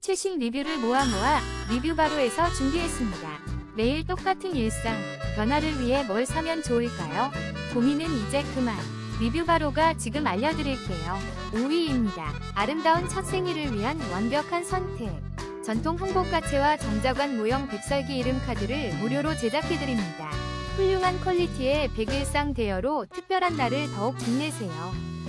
최신 리뷰를 모아 모아 리뷰 바로에서 준비했습니다. 매일 똑같은 일상, 변화를 위해 뭘 사면 좋을까요? 고민은 이제 그만. 리뷰 바로가 지금 알려드릴게요. 5위입니다. 아름다운 첫 생일을 위한 완벽한 선택. 전통 한복 가채와 정자관 모형 백설기 이름 카드를 무료로 제작해드립니다. 훌륭한 퀄리티의 백일상 대여로 특별한 날을 더욱 빛내세요.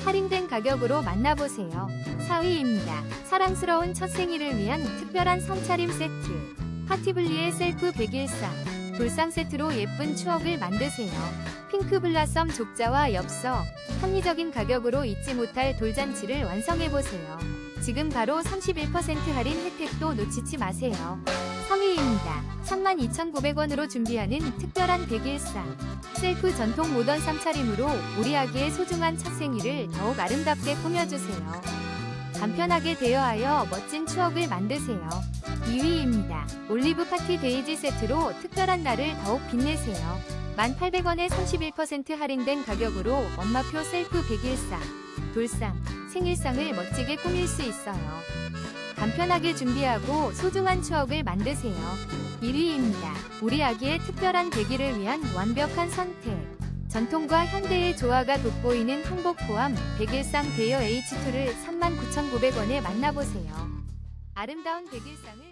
할인된 가격으로 만나보세요. 4위입니다. 사랑스러운 첫 생일을 위한 특별한 성차림 세트. 파티블리의 셀프 백일상. 불상 세트로 예쁜 추억을 만드세요. 핑크 블라썸 족자와 엽서. 합리적인 가격으로 잊지 못할 돌잔치를 완성해보세요. 지금 바로 31% 할인 혜택도 놓치지 마세요. 3위입니다. 32,900원으로 준비하는 특별한 백일상. 셀프 전통 모던 상차림으로 우리 아기의 소중한 첫 생일을 더욱 아름답게 꾸며주세요. 간편하게 대여하여 멋진 추억을 만드세요. 2위입니다. 올리브 파티 데이지 세트로 특별한 날을 더욱 빛내세요. 1,800원에 31% 할인된 가격으로 엄마표 셀프 백일상, 돌상, 생일상을 멋지게 꾸밀 수 있어요. 간편하게 준비하고 소중한 추억을 만드세요. 1위입니다. 우리 아기의 특별한 계기를 위한 완벽한 선택. 전통과 현대의 조화가 돋보이는 한복 포함 백일상 대여 H2를 39,900원에 만나보세요. 아름다운 백일상을